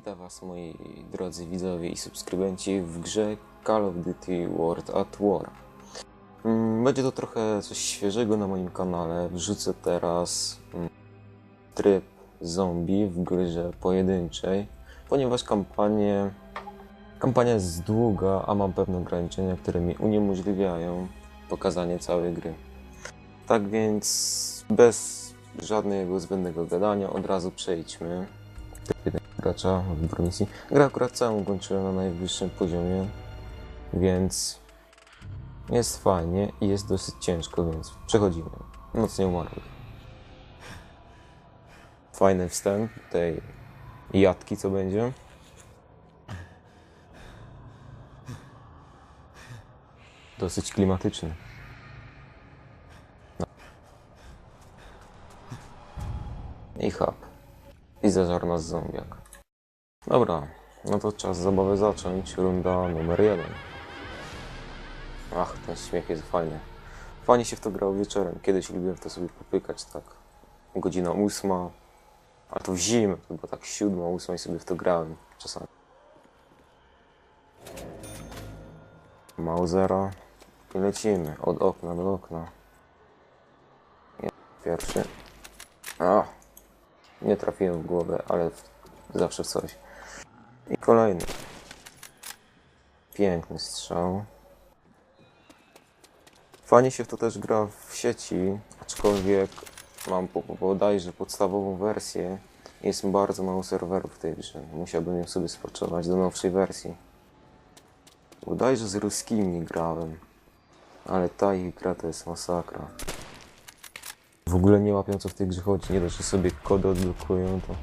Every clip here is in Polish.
Witam Was moi drodzy widzowie i subskrybenci w grze Call of Duty World at War. Mm, Będzie to trochę coś świeżego na moim kanale. Wrzucę teraz mm, tryb zombie w grze pojedynczej, ponieważ kampanie, kampania jest długa, a mam pewne ograniczenia, które mi uniemożliwiają pokazanie całej gry. Tak więc bez żadnego zbędnego gadania od razu przejdźmy gracza w promisji. Gra akurat całą ukończyłem na najwyższym poziomie, więc jest fajnie i jest dosyć ciężko, więc przechodzimy. Noc nie umarłych. Fajny wstęp tej jatki, co będzie. Dosyć klimatyczny. No. I hub. I zażar nas zombiak. Dobra, no to czas zabawę zacząć. Runda numer jeden. Ach, ten śmiech jest fajny. Fajnie się w to grało wieczorem. Kiedyś lubiłem w to sobie popykać, tak. Godzina ósma, a to w zimę, było tak siódma, ósma i sobie w to grałem czasami. Mausera i lecimy od okna do okna. Pierwszy. A, nie trafiłem w głowę, ale zawsze coś. I kolejny. Piękny strzał. Fajnie się w to też gra w sieci, aczkolwiek mam bodajże podstawową wersję. Jest bardzo mało serwerów w tej grze. Musiałbym ją sobie spaczować do nowszej wersji. Bodajże z ruskimi grałem. Ale ta ich gra to jest masakra. W ogóle nie łapią co w tej grze chodzi. Nie dość, że sobie kody odblokują, to...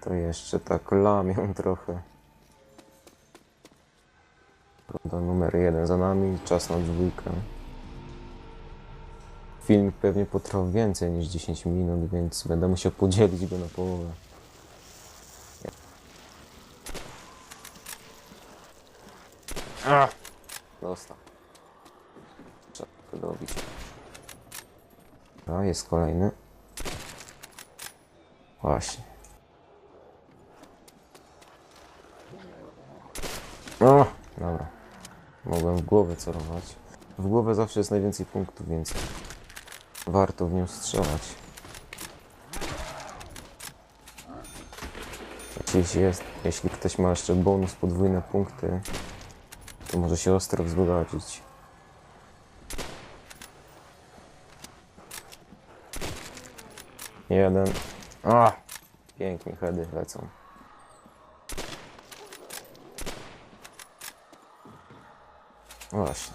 To jeszcze tak lamią trochę. Runda numer jeden za nami, czas na dwójkę. Film pewnie potrwał więcej niż 10 minut, więc będę musiał podzielić go na połowę. Dostał. Trzeba to dobić. A, jest kolejny. Właśnie. O, dobra. Mogłem w głowę celować. W głowę zawsze jest najwięcej punktów, więc warto w nią strzelać. Jeśli, jest, jeśli ktoś ma jeszcze bonus podwójne punkty, to może się ostro wzbogacić. Jeden. A! Pięknie heady lecą. Właśnie.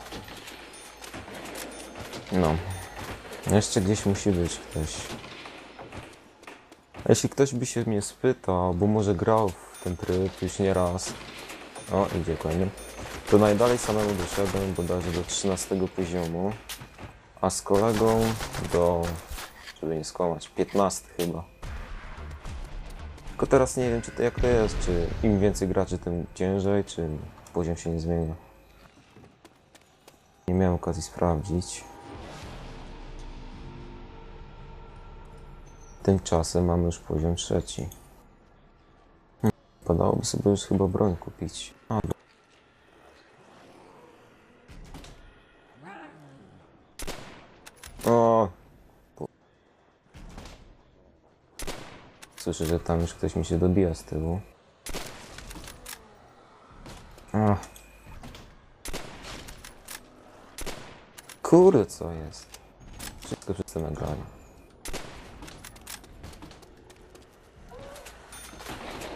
No. Jeszcze gdzieś musi być ktoś. Jeśli ktoś by się mnie spytał, bo może grał w ten tryb już nie raz. O, idzie kolejny. To najdalej samemu doszedłem bodajże do 13 poziomu. A z kolegą do, żeby nie skłamać, 15 chyba. Tylko teraz nie wiem, czy to jak to jest, czy im więcej graczy, tym ciężej, czy poziom się nie zmienia. Nie miałem okazji sprawdzić. Tymczasem mamy już poziom trzeci. Padałoby sobie już chyba broń kupić. A, bo- o! pu- Słyszę, że tam już ktoś mi się dobija z tyłu. O. Kurde, co jest? Wszystko wszyscy nagrali.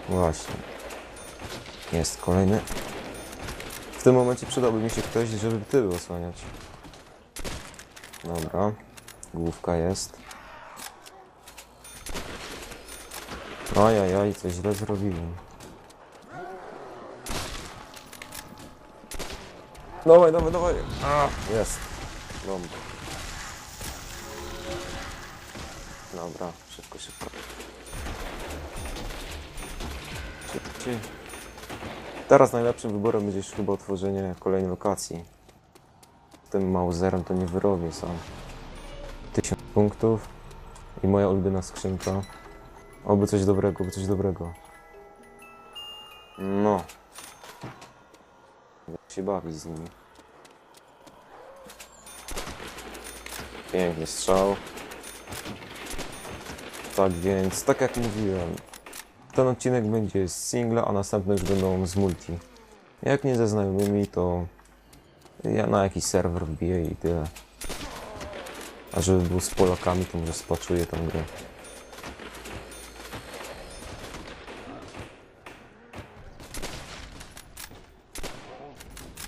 Właśnie. Jest kolejny. W tym momencie przydałby mi się ktoś, żeby tyły osłaniać. Dobra. Główka jest. Ajajaj, coś źle zrobiłem. Dawaj, dawaj, dawaj. Jest. Bomba. Dobra, szybko, szybko. Szybciej. Teraz najlepszym wyborem będzie chyba otworzenie kolejnej lokacji. Tym Mauserem to nie wyrobię sam. 1000 punktów i moja ulubiona skrzynka. Oby coś dobrego, oby coś dobrego. No. Jak się bawić z nimi. Piękny strzał. Tak więc, tak jak mówiłem, ten odcinek będzie z singla, a następne już będą z multi. Jak nie ze znajomymi, to ja na jakiś serwer wbiję i tyle. A żeby był z Polakami, to może spaczuję tą grę.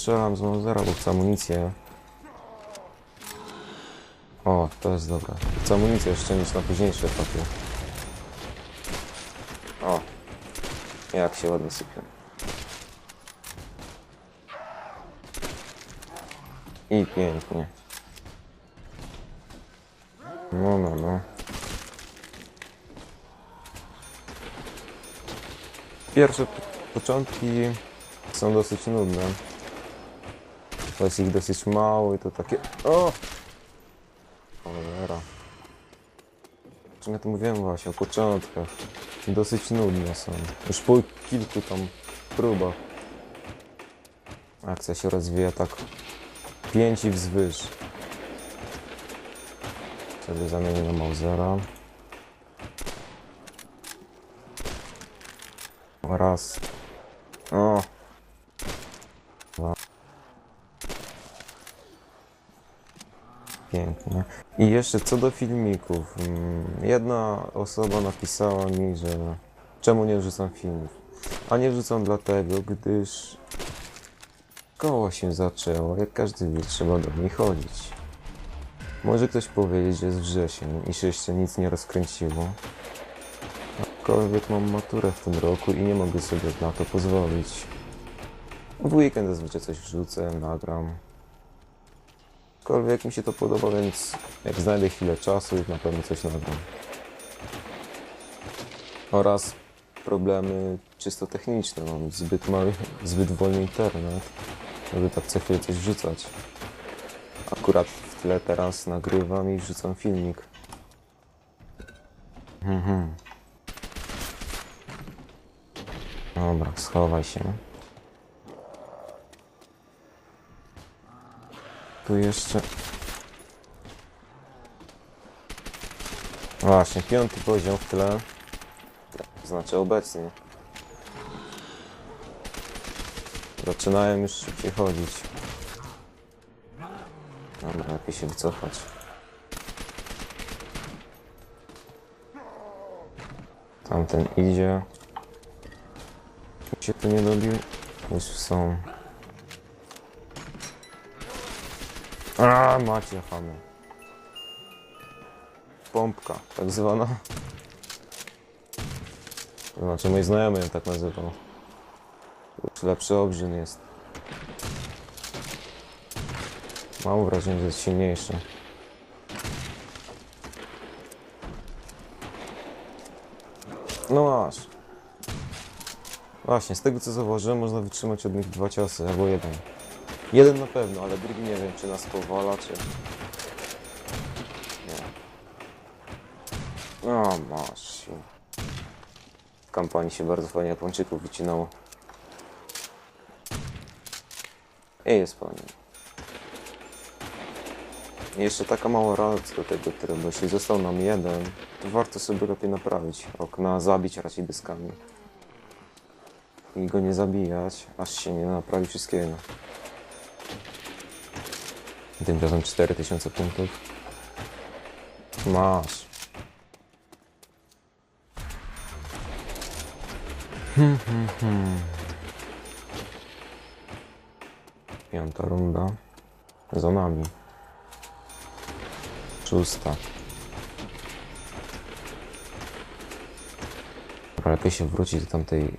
Strzelam z Mausera, bo chcę amunicję. O, to jest dobre. Chcę amunicję jeszcze mieć na późniejsze etapy. O, jak się ładnie sypie. I pięknie. No, no, no. Pierwsze początki są dosyć nudne. Bo jest ich dosyć mało i to takie... O! Cholera. Czym ja to mówiłem właśnie o początkach. Dosyć nudne są. Już po kilku tam próbach. Akcja się rozwija tak pięć i wzwyż. Sobie zamienię na Mausera. Raz. O! Dwa. Pięknie. I jeszcze co do filmików. Mm, Jedna osoba napisała mi, że czemu nie wrzucam filmów. A nie wrzucam dlatego, gdyż koło się zaczęło. Jak każdy wie, trzeba do niej chodzić. Może ktoś powiedzieć, że jest wrzesień i się jeszcze nic nie rozkręciło. Aczkolwiek mam maturę w tym roku i nie mogę sobie na to pozwolić. W weekend zazwyczaj coś wrzucę, nagram. Aczkolwiek mi się to podoba, więc jak znajdę chwilę czasu, na pewno coś nagram. Oraz problemy czysto techniczne. Mam zbyt mały, zbyt wolny internet, żeby tak co chwilę coś wrzucać. Akurat w tle teraz nagrywam i wrzucam filmik. Mhm. Dobra, schowaj się. Tu jeszcze... Właśnie, piąty poziom w tle. Znaczy obecnie. Zaczynają już szybciej chodzić. Dobra, lepiej się wycofać. Tamten idzie. Się tu nie dobił. Już są. A macie chamy. Pompka, tak zwana. Znaczy mój znajomy ją tak nazywał. Już lepszy obrzyn jest. Mam wrażenie, że jest silniejszy. No masz. Właśnie, z tego co zauważyłem, można wytrzymać od nich dwa ciosy, albo jeden. Jeden na pewno, ale drugi nie wiem, czy nas powala, czy... Nie. No, masz. W kampanii się bardzo fajnie Japończyków wycinało. I jest fajnie. I jeszcze taka mała rada do tego trybu. Jeśli został nam jeden, to warto sobie lepiej naprawić okna, zabić raczej dyskami. I go nie zabijać, aż się nie naprawi wszystkiego. Tym razem 4000 punktów. Masz. Piąta runda. Za nami. Szósta. Lepiej się wrócić do tamtej...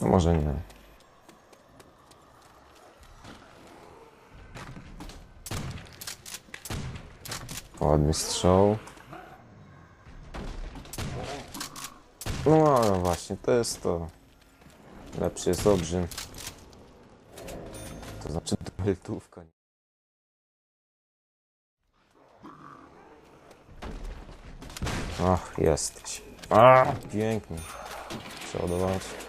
No może nie. Ładny strzał. No ale właśnie, to jest to. Lepszy jest obrzyn. To znaczy Beltówka. Ach, jesteś. A, pięknie. Przeładować.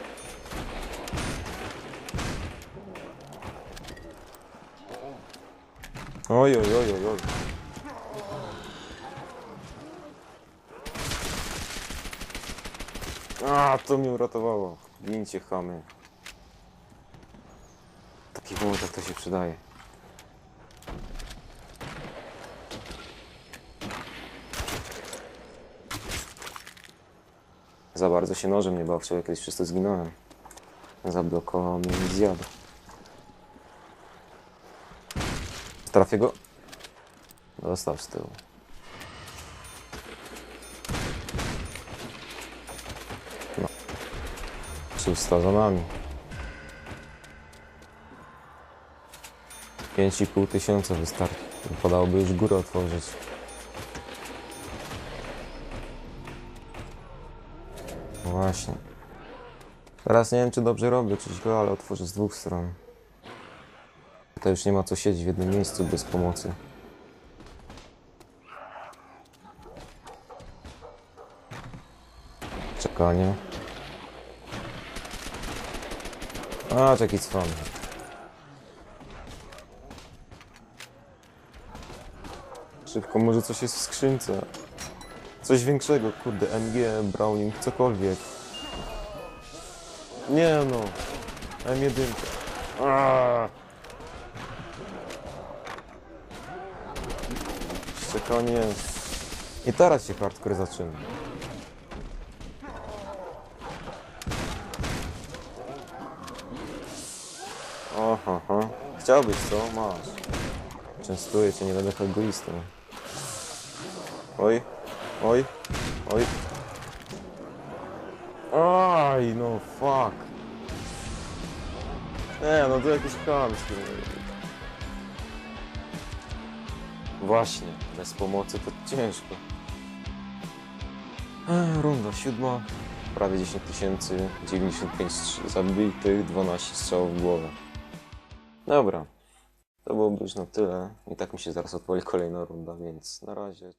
Oj, oj, oj, oj, oj. A, to mnie uratowało. Gincie chamy. Takich momentach to się przydaje. Za bardzo się nożem nie baw, wczoraj kiedyś przez zginąłem. Zablokował mnie i zjadł. Trafię go. Dostał z tyłu. No. Szósta za nami. 5,5 tysiąca wystarczy. Podałoby już górę otworzyć. No Właśnie. Teraz nie wiem, czy dobrze robię, czy źle, ale otworzę z dwóch stron. To już nie ma co siedzieć w jednym miejscu bez pomocy. Czekanie. A, jaki cwan. Szybko, może coś jest w skrzynce. Coś większego, kurde, MG, Browning, cokolwiek. Nie no. M1. Aaaa. Szczekanie. I teraz się hardcore zaczyna. Oho, ho. Chciałbyś co? Masz. Częstuję cię, nie będę egoistą. Oj, oj, oj. Aj, no fuck. Nie, no to jakieś chamskie. Właśnie, bez pomocy to ciężko. Runda siódma, prawie 10 tysięcy, 95 str- zabitych, 12 strzałów w głowę. Dobra, to byłoby już na tyle. I tak mi się zaraz odpali kolejna runda, więc na razie.